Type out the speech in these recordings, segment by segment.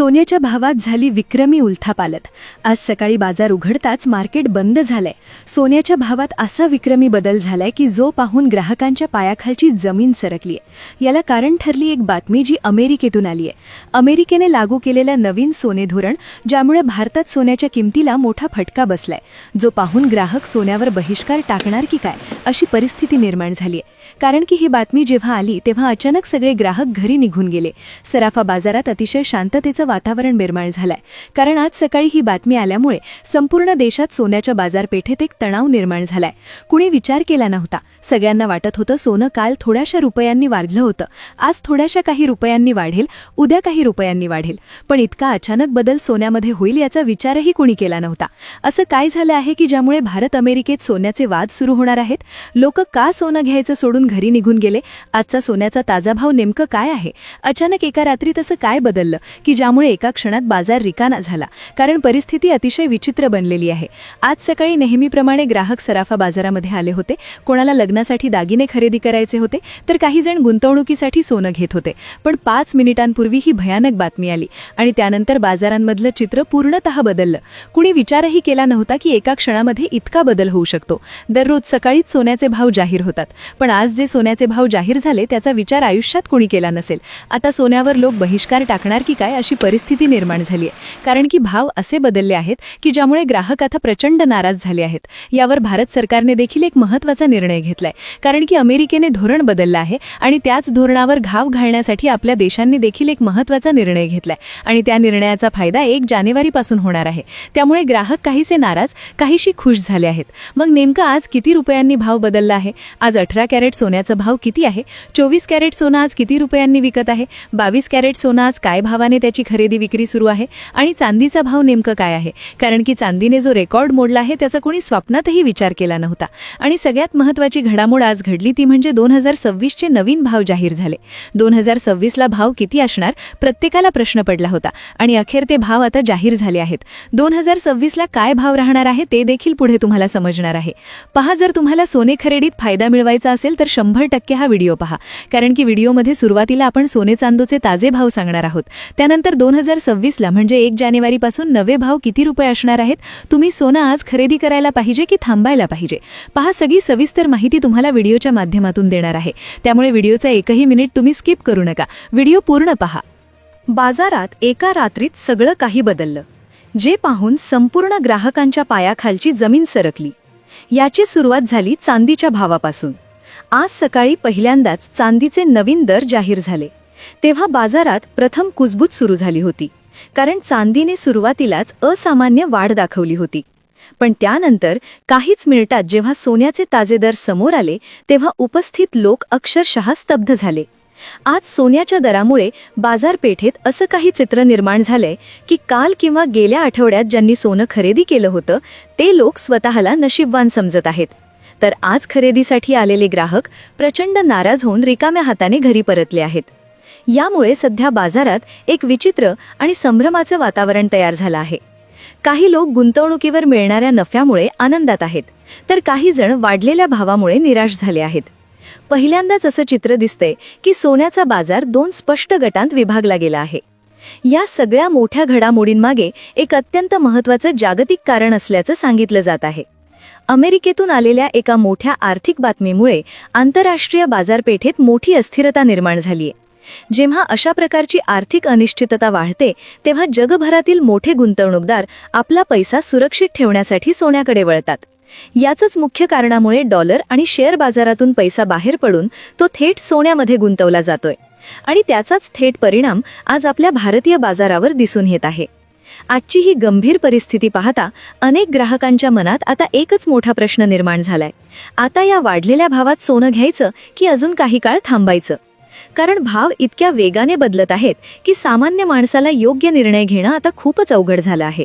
सोन्याच्या भावात झाली विक्रमी उलथापालत. आज सकाळी बाजार उघडताच मार्केट बंद झालंय. सोन्याच्या भावात असा विक्रमी बदल झालाय की जो पाहून ग्राहकांच्या पायाखालची जमीन सरकलीय. याला कारण ठरली एक बातमी जी अमेरिकेतून आलीय. अमेरिकेने लागू केलेलं नवीन सोने धोरण ज्यामुळे भारतात सोन्याच्या किमतीला मोठा फटका बसलाय. जो पाहून ग्राहक सोन्यावर बहिष्कार टाकणार की काय अशी परिस्थिती निर्माण झालीय. कारण की ही बातमी जेव्हा आली तेव्हा अचानक सगळे ग्राहक घरी निघून गेले. सराफा बाजारात अतिशय शांततेचं वातावरण निर्माण झालंय. कारण आज सकाळी ही बातमी आल्यामुळे संपूर्ण देशात सोन्याच्या बाजारपेठेत एक तणाव निर्माण झालाय. कुणी विचार केला नव्हता. सगळ्यांना वाटत होतं सोनं काल थोड्याशा रुपयांनी वाढलं होतं. आज थोड्याशा काही रुपयांनी वाढेल उद्या काही रुपयांनी वाढेल. पण इतका अचानक बदल सोन्यामध्ये होईल याचा विचारही कुणी केला नव्हता. असं काय झालं आहे की ज्यामुळे भारत अमेरिकेत सोन्याचे वाद सुरू होणार आहेत? लोक का सोनं घ्यायचं सोडून घरी निघून गेले? आजचा सोन्याचा ताजा भाव नेमकं काय आहे? अचानक एका रात्री तसं काय बदललं? की ज्यामुळे एका क्षणात बाजार रिकाना झाला कारण परिस्थिती अतिशय विचित्र बनलेली आहे. आज सकाळी नेहमीप्रमाणे ग्राहक सराफा बाजारामध्ये आले होते. कोणाला लग्नासाठी दागिने खरेदी करायचे होते तर काही जण गुंतवणुकीसाठी सोनं घेत होते. पण पाच मिनिटांपूर्वी ही भयानक बातमी आली आणि त्यानंतर बाजारांमधलं चित्र पूर्णतः बदललं. कुणी विचारही केला नव्हता की एका क्षणामध्ये इतका बदल होऊ शकतो. दररोज सकाळीच सोन्याचे भाव जाहीर होतात. पण आज जे सोन्याचे भाव जाहीर झाले त्याचा विचार आयुष्यात कुणी केला नसेल. आता सोन्यावर लोक बहिष्कार टाकणार की काय अशी परिस्थिती निर्माण झाली आहे. कारण की भाव असे बदलले आहेत की ज्यामुळे ग्राहक आता प्रचंड नाराज झाले आहेत. यावर भारत सरकारने देखील एक महत्त्वाचा निर्णय घेतलाय. कारण की अमेरिकेने धोरण बदललं आहे आणि त्याच धोरणावर घाव घालण्यासाठी आपल्या देशांनी देखील एक महत्त्वाचा निर्णय घेतलाय. आणि त्या निर्णयाचा फायदा एक जानेवारीपासून होणार आहे. त्यामुळे ग्राहक काहीसे नाराज काहीशी खुश झाले आहेत. मग नेमकं आज किती रुपयांनी भाव बदलला आहे? आज अठरा कॅरेट सोन्याचा भाव किती आहे? चोवीस कॅरेट सोनं आज किती रुपयांनी विकत आहे? बावीस कॅरेट सोनं आज काय भावाने त्याची खरेदी विक्री सुरू आहे आणि चांदीचा भाव नेमकं काय आहे? कारण की चांदीने जो रेकॉर्ड मोडला आहे त्याचा कोणी स्वप्नातही विचार केला नव्हता. आणि सगळ्यात महत्त्वाची घडामोड आज घडली ती म्हणजे दोन हजार सव्वीसचे नवीन भाव जाहीर झाले. दोन हजार सव्वीसला भाव किती असणार? प्रत्येकाला प्रश्न पडला होता. आणि अखेर ते भाव आता जाहीर झाले आहेत. दोन हजार सव्वीसला काय भाव राहणार आहे ते देखील पुढे तुम्हाला समजणार आहे. पहा जर तुम्हाला सोने खरेदीत फायदा मिळवायचा असेल तर शंभर टक्के हा व्हिडिओ पहा. कारण की व्हिडिओमध्ये सुरुवातीला आपण सोने चांदूचे ताजे भाव सांगणार आहोत. त्यानंतर दोन हजार सव्वीसला म्हणजे एक जानेवारीपासून नवे भाव किती रुपये असणार आहेत तुम्ही सोनं आज खरेदी करायला पाहिजे की थांबायला पाहिजे? पहा सगळी सविस्तर माहिती तुम्हाला व्हिडिओच्या माध्यमातून देणार आहे. त्यामुळे व्हिडिओचा एकही मिनिट तुम्ही स्किप करू नका. व्हिडिओ पूर्ण पहा. बाजारात एका रात्रीत सगळं काही बदललं. जे पाहून संपूर्ण ग्राहकांच्या पायाखालची जमीन सरकली. याची सुरुवात झाली चांदीच्या भावापासून. आज सकाळी पहिल्यांदाच चांदीचे नवीन दर जाहीर झाले. तेव्हा बाजारात प्रथम कुजबूज सुरू झाली होती. कारण चांदीने सुरुवातीलाच असामान्य वाढ दाखवली होती. पण त्यानंतर काहीच मिनिटात जेव्हा सोन्याचे ताजे दर समोर आले तेव्हा उपस्थित लोक अक्षरशः स्तब्ध झाले. आज सोन्याच्या दरामुळे बाजारपेठेत असं काही चित्र निर्माण झालंय की काल किंवा गेल्या आठवड्यात ज्यांनी सोनं खरेदी केलं होतं ते लोक स्वतःला नशीबवान समजत आहेत. तर आज खरेदीसाठी आलेले ग्राहक प्रचंड नाराज होऊन रिकाम्या हाताने घरी परतले आहेत. यामुळे सध्या बाजारात एक विचित्र आणि संभ्रमाचं वातावरण तयार झालं आहे. काही लोक गुंतवणुकीवर मिळणाऱ्या नफ्यामुळे आनंदात आहेत तर काही जण वाढलेल्या भावामुळे निराश झाले आहेत. पहिल्यांदाच असं चित्र दिसतंय की सोन्याचा बाजार दोन स्पष्ट गटांत विभागला गेला आहे. या सगळ्या मोठ्या घडामोडींमागे एक अत्यंत महत्त्वाचं जागतिक कारण असल्याचं सांगितलं जात आहे. अमेरिकेतून आलेल्या एका मोठ्या आर्थिक बातमीमुळे आंतरराष्ट्रीय बाजारपेठेत मोठी अस्थिरता निर्माण झालीय. जेव्हा अशा प्रकारची आर्थिक अनिश्चितता वाढते तेव्हा जगभरातील मोठे गुंतवणूकदार आपला पैसा सुरक्षित ठेवण्यासाठी सोन्याकडे वळतात. याचंच मुख्य कारणामुळे डॉलर आणि शेअर बाजारातून पैसा बाहेर पडून तो थेट सोन्यामध्ये गुंतवला जातोय. आणि त्याचाच थेट परिणाम आज आपल्या भारतीय बाजारावर दिसून येत आहे. आजची ही गंभीर परिस्थिती पाहता अनेक ग्राहकांच्या मनात आता एकच मोठा प्रश्न निर्माण झालाय. आता या वाढलेल्या भावात सोनं घ्यायचं की अजून काही काळ थांबायचं? कारण भाव इतक्या वेगाने बदलत आहेत की सामान्य माणसाला योग्य निर्णय घेणं आता खूपच अवघड झालं आहे.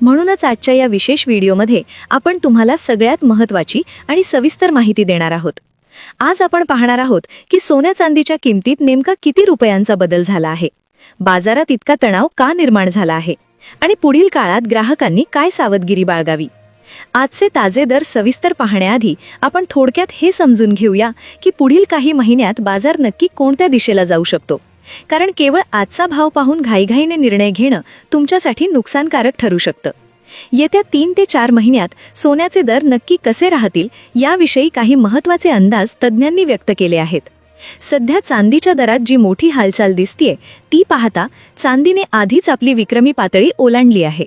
म्हणूनच आजच्या या विशेष व्हिडिओमध्ये आपण तुम्हाला सगळ्यात महत्त्वाची आणि सविस्तर माहिती देणार आहोत. आज आपण पाहणार आहोत की सोन्या चांदीच्या किमतीत नेमका किती रुपयांचा बदल झाला आहे. बाजारात इतका तणाव का निर्माण झाला आहे? आणि पुढील काळात ग्राहकांनी काय सावधगिरी बाळगावी? आजचे ताजे दर सविस्तर पाहण्याआधी आपण थोडक्यात हे समजून घेऊया की पुढील काही महिन्यात बाजार नक्की कोणत्या दिशेला जाऊ शकतो. कारण केवळ आजचा भाव पाहून घाईघाईने निर्णय घेणं तुमच्यासाठी नुकसानकारक ठरू शकतं. येत्या तीन ते चार महिन्यात सोन्याचे दर नक्की कसे राहतील याविषयी काही महत्त्वाचे अंदाज तज्ज्ञांनी व्यक्त केले आहेत. सध्या चांदीच्या दरात जी मोठी हालचाल दिसतीये ती पाहता चांदीने आधीच आपली विक्रमी पातळी ओलांडली आहे.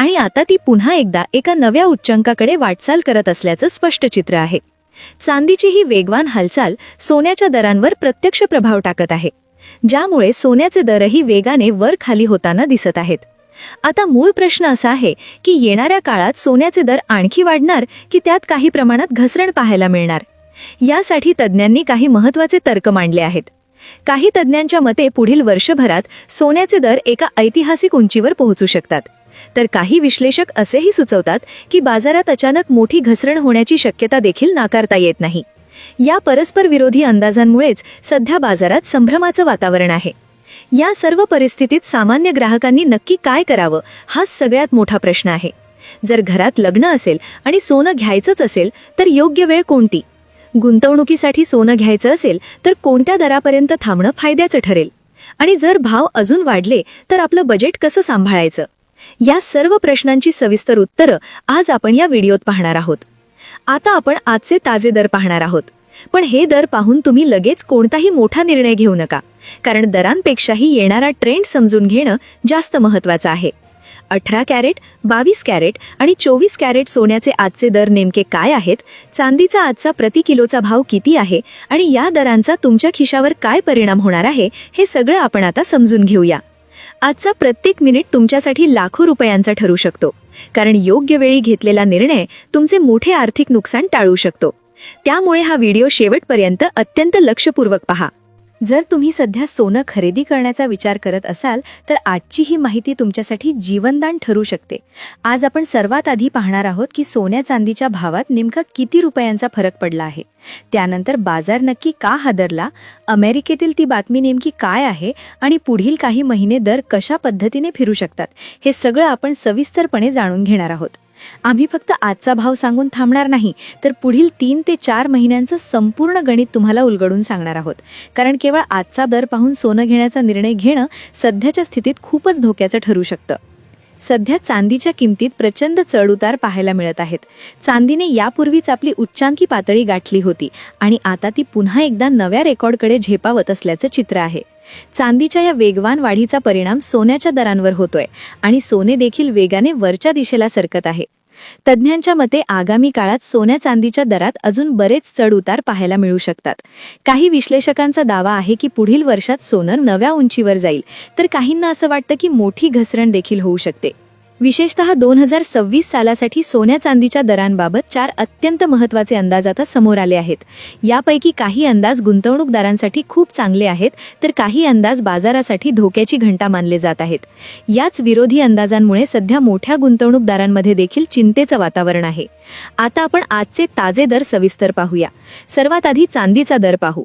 आणि आता ती पुन्हा एकदा एका नव्या उच्चांकाकडे वाटचाल करत असल्याचं स्पष्ट चित्र आहे. चांदीची ही वेगवान हालचाल सोन्याच्या दरांवर प्रत्यक्ष प्रभाव टाकत आहे. ज्यामुळे सोन्याचे दरही वेगाने वर खाली होताना दिसत आहेत. आता मूळ प्रश्न असा आहे की येणाऱ्या काळात सोन्याचे दर आणखी वाढणार की त्यात काही प्रमाणात घसरण पाहायला मिळणार? यासाठी तज्ज्ञांनी काही महत्त्वाचे तर्क मांडले आहेत. काही तज्ज्ञांच्या मते पुढील वर्षभरात सोन्याचे दर एका ऐतिहासिक उंचीवर पोहोचू शकतात. तर काही विश्लेषक असेही सुचवतात की बाजारात अचानक मोठी घसरण होण्याची शक्यता देखील नाकारता येत नाही. या परस्पर विरोधी अंदाजांमुळेच सध्या बाजारात संभ्रमाचं वातावरण आहे. या सर्व परिस्थितीत सामान्य ग्राहकांनी नक्की काय करावं हा सगळ्यात मोठा प्रश्न आहे. जर घरात लग्न असेल आणि सोनं घ्यायचंच असेल तर योग्य वेळ कोणती? गुंतवणुकीसाठी सोनं घ्यायचं असेल तर कोणत्या दरापर्यंत थांबणं फायद्याचं ठरेल? आणि जर भाव अजून वाढले तर आपलं बजेट कसं सांभाळायचं? या सर्व प्रश्नांची सविस्तर उत्तरं आज आपण या व्हिडिओत पाहणार आहोत. आता आपण आजचे ताजे दर पाहणार आहोत. पण हे दर पाहून तुम्ही लगेच कोणताही मोठा निर्णय घेऊ नका कारण दरांपेक्षाही येणारा ट्रेंड समजून घेणं जास्त महत्वाचं आहे. अठरा कॅरेट बावीस कॅरेट आणि चोवीस कॅरेट सोन्याचे आजचे दर नेमके काय आहेत चांदीचा आजचा प्रति किलोचा भाव किती आहे आणि या दरांचा तुमच्या खिशावर काय परिणाम होणार आहे हे सगळं आपण आता समजून घेऊया. आजचा प्रत्येक मिनिट तुमच्यासाठी लाखो रुपयांचा ठरू शकतो. कारण योग्य वेळी घेतलेला निर्णय तुमचे मोठे आर्थिक नुकसान टाळू शकतो. त्यामुळे हा व्हिडिओ शेवटपर्यंत अत्यंत लक्षपूर्वक पहा. जर तुम्ही सध्या सोनं खरेदी करण्याचा विचार करत असाल तर आजची ही माहिती तुमच्यासाठी जीवनदान ठरू शकते. आज आपण सर्वात आधी पाहणार आहोत की सोन्या चांदीच्या भावात नेमका किती रुपयांचा फरक पडला आहे. त्यानंतर बाजार नक्की का हादरला? अमेरिकेतील ती बातमी नेमकी काय आहे? आणि पुढील काही महिने दर कशा पद्धतीने फिरू शकतात? हे सगळं आपण सविस्तरपणे जाणून घेणार आहोत. आम्ही फक्त आजचा भाव सांगून थांबणार नाही तर पुढील तीन ते चार महिन्यांचं संपूर्ण गणित तुम्हाला उलगडून सांगणार आहोत. कारण केवळ आजचा दर पाहून सोनं घेण्याचा निर्णय घेणं सध्याच्या स्थितीत खूपच धोक्याचं ठरू शकतं. सध्या चांदीच्या किमतीत प्रचंड चढउतार पाहायला मिळत आहेत. चांदीने यापूर्वीच आपली उच्चांकी पातळी गाठली होती आणि आता ती पुन्हा एकदा नव्या रेकॉर्डकडे झेपावत असल्याचं चित्र आहे. चांदीच्या या वेगवान वाढीचा परिणाम सोन्याच्या दरांवर होतोय आणि सोने देखील वेगाने वरच्या दिशेला सरकत आहे. तज्ज्ञांच्या मते आगामी काळात सोन्या चांदीच्या दरात अजून बरेच चढउतार पाहायला मिळू शकतात. काही विश्लेषकांचा दावा आहे की पुढील वर्षात सोनं नव्या उंचीवर जाईल तर काहींना असं वाटतं की मोठी घसरण देखील होऊ शकते. विशेषतः दोन हजार सव्वीस सालासाठी सोन्या चांदीच्या दरांबाबत चार अत्यंत महत्त्वाचे अंदाज आता समोर आले आहेत. यापैकी काही अंदाज गुंतवणूकदारांसाठी खूप चांगले आहेत तर काही अंदाज बाजारासाठी धोक्याची घंटा मानले जात आहेत. याच विरोधी अंदाजांमुळे सध्या मोठ्या गुंतवणूकदारांमध्ये देखील चिंतेचं वातावरण आहे. आता आपण आजचे ताजे दर सविस्तर पाहूया. सर्वात आधी चांदीचा दर पाहू.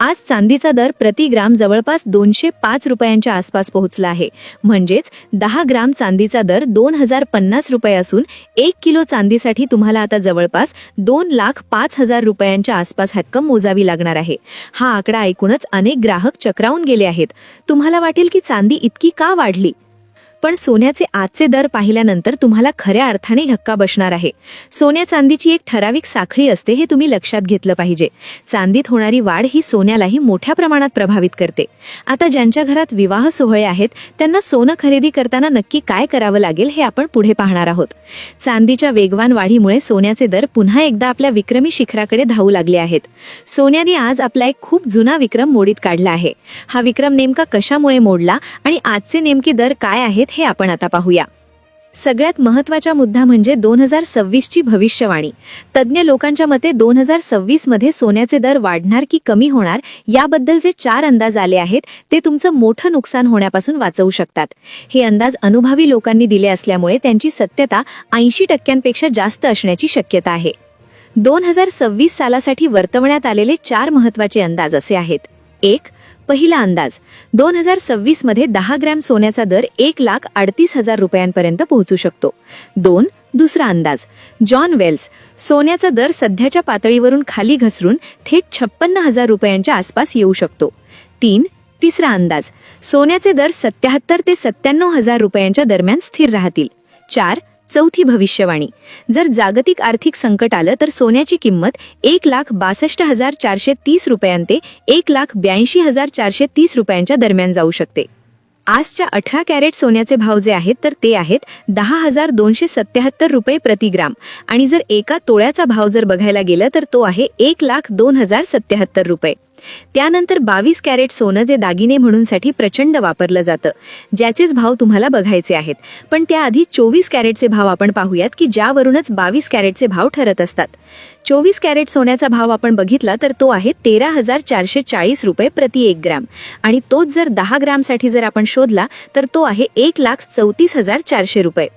आज चांदीचा दर प्रति ग्राम जवळपास दोनशे पाच रुपयांच्या आसपास पोहोचला आहे. म्हणजेच दहा ग्राम चांदीचा दर दोन हजार पन्नास रुपये असून एक किलो चांदीसाठी तुम्हाला आता जवळपास दोन लाख पाच हजार रुपयांच्या आसपास हक्कम मोजावी लागणार आहे. हा आकडा ऐकूनच अनेक ग्राहक चक्रावून गेले आहेत. तुम्हाला वाटेल की चांदी इतकी का वाढली? पण सोन्याचे आजचे दर पाहिल्यानंतर तुम्हाला खऱ्या अर्थाने धक्का बसणार आहे. सोन्या चांदीची एक ठराविक साखळी असते हे तुम्ही लक्षात घेतलं पाहिजे. चांदीत होणारी वाढ ही सोन्यालाही मोठ्या प्रमाणात प्रभावित करते. आता ज्यांच्या घरात विवाह सोहळे आहेत त्यांना सोनं खरेदी करताना नक्की काय करावं लागेल हे आपण पुढे पाहणार आहोत. चांदीच्या वेगवान वाढीमुळे सोन्याचे दर पुन्हा एकदा आपल्या विक्रमी शिखराकडे धावू लागले आहेत. सोन्याने आज आपला एक खूप जुना विक्रम मोडीत काढला आहे. हा विक्रम नेमका कशामुळे मोडला आणि आजचे नेमके दर काय आहेत हे आपण आता पाहूया. सगळ्यात महत्त्वाचा मुद्दा म्हणजे दोन हजार सव्वीसची भविष्यवाणी. तज्ज्ञ लोकांच्या मते दोन हजार सव्वीसमध्ये सोन्याचे दर वाढणार की कमी होणार याबद्दल जे चार अंदाज आले आहेत ते तुमचं मोठं नुकसान होण्यापासून वाचवू शकतात. हे अंदाज अनुभवी लोकांनी दिले असल्यामुळे त्यांची सत्यता ऐंशी टक्क्यांपेक्षा जास्त असण्याची शक्यता आहे. दोन हजार सव्वीस सालासाठी वर्तवण्यात आलेले चार महत्त्वाचे अंदाज असे आहेत. एक पहिला अंदाज. दोन हजार सव्वीसमध्ये दहा ग्रॅम सोन्याचा दर एक लाख अडतीस हजार रुपयांपर्यंत पोहोचू शकतो. दोन दुसरा अंदाज. जॉन वेल्स सोन्याचा दर सध्याच्या पातळीवरून खाली घसरून थेट छप्पन्न हजार रुपयांच्या आसपास येऊ शकतो. तीन तिसरा अंदाज. सोन्याचे दर सत्याहत्तर ते सत्त्याण्णव हजार रुपयांच्या दरम्यान स्थिर राहतील. चार चौथी भविष्यवाणी. जर जागतिक आर्थिक संकट आलं तर सोन्याची किंमत एक लाख बासष्ट हजार चारशे तीस रुपयांते एक लाख ब्याऐंशी हजार चारशे तीस रुपयांच्या दरम्यान जाऊ शकते. आजच्या अठरा कॅरेट सोन्याचे भाव जे आहेत तर ते आहेत दहा हजार दोनशे सत्याहत्तर रुपये प्रतिग्राम आणि जर एका तोळ्याचा भाव जर बघायला गेलं तर तो आहे एक लाख दोन हजार सत्याहत्तर रुपये. त्यानंतर बावीस कॅरेट सोनं जे दागिने म्हणूनसाठी प्रचंड वापरलं जातं ज्याचेच भाव तुम्हाला बघायचे आहेत. पण त्याआधी चोवीस कॅरेटचे भाव आपण पाहूयात की ज्यावरूनच बावीस कॅरेटचे भाव ठरत असतात. चोवीस कॅरेट सोन्याचा भाव आपण बघितला तर तो आहे तेरा हजार चारशे चाळीस रुपये प्रति एक ग्रॅम. आणि तोच जर दहा ग्रॅमसाठी जर आपण शोधला तर तो आहे एक लाख चौतीस हजार चारशे रुपये.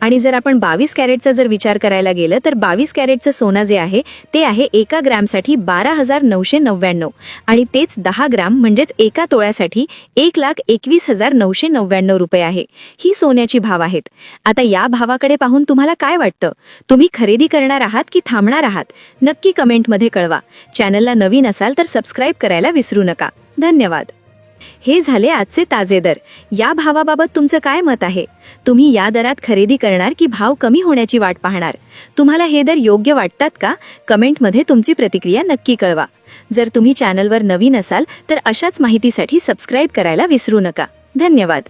आणि जर आपण बावीस कॅरेटचा जर विचार करायला गेलं तर बावीस कॅरेटचं सोनं जे आहे ते आहे एका ग्रॅमसाठी बारा हजार नऊशे नव्याण्णव आणि तेच दहा ग्राम म्हणजेच एका तोळ्यासाठी एक लाख एकवीस हजार नऊशे नव्याण्णव रुपये आहे. ही सोन्याची भाव आहेत. आता या भावाकडे पाहून तुम्हाला काय वाटतं? तुम्ही खरेदी करणार आहात की थांबणार आहात? नक्की कमेंटमध्ये कळवा. चॅनलला नवीन असाल तर सबस्क्राईब करायला विसरू नका. धन्यवाद. हे झाले आजचे ताजे दर. या भावाबाबत तुमचं काय मत आहे? तुम्ही या दरात खरेदी करणार की भाव कमी होण्याची वाट पाहणार? तुम्हाला हे दर योग्य वाटतात का? कमेंटमध्ये तुमची प्रतिक्रिया नक्की कळवा. जर तुम्ही चॅनलवर नवीन असाल तर अशाच माहितीसाठी सबस्क्राईब करायला विसरू नका. धन्यवाद.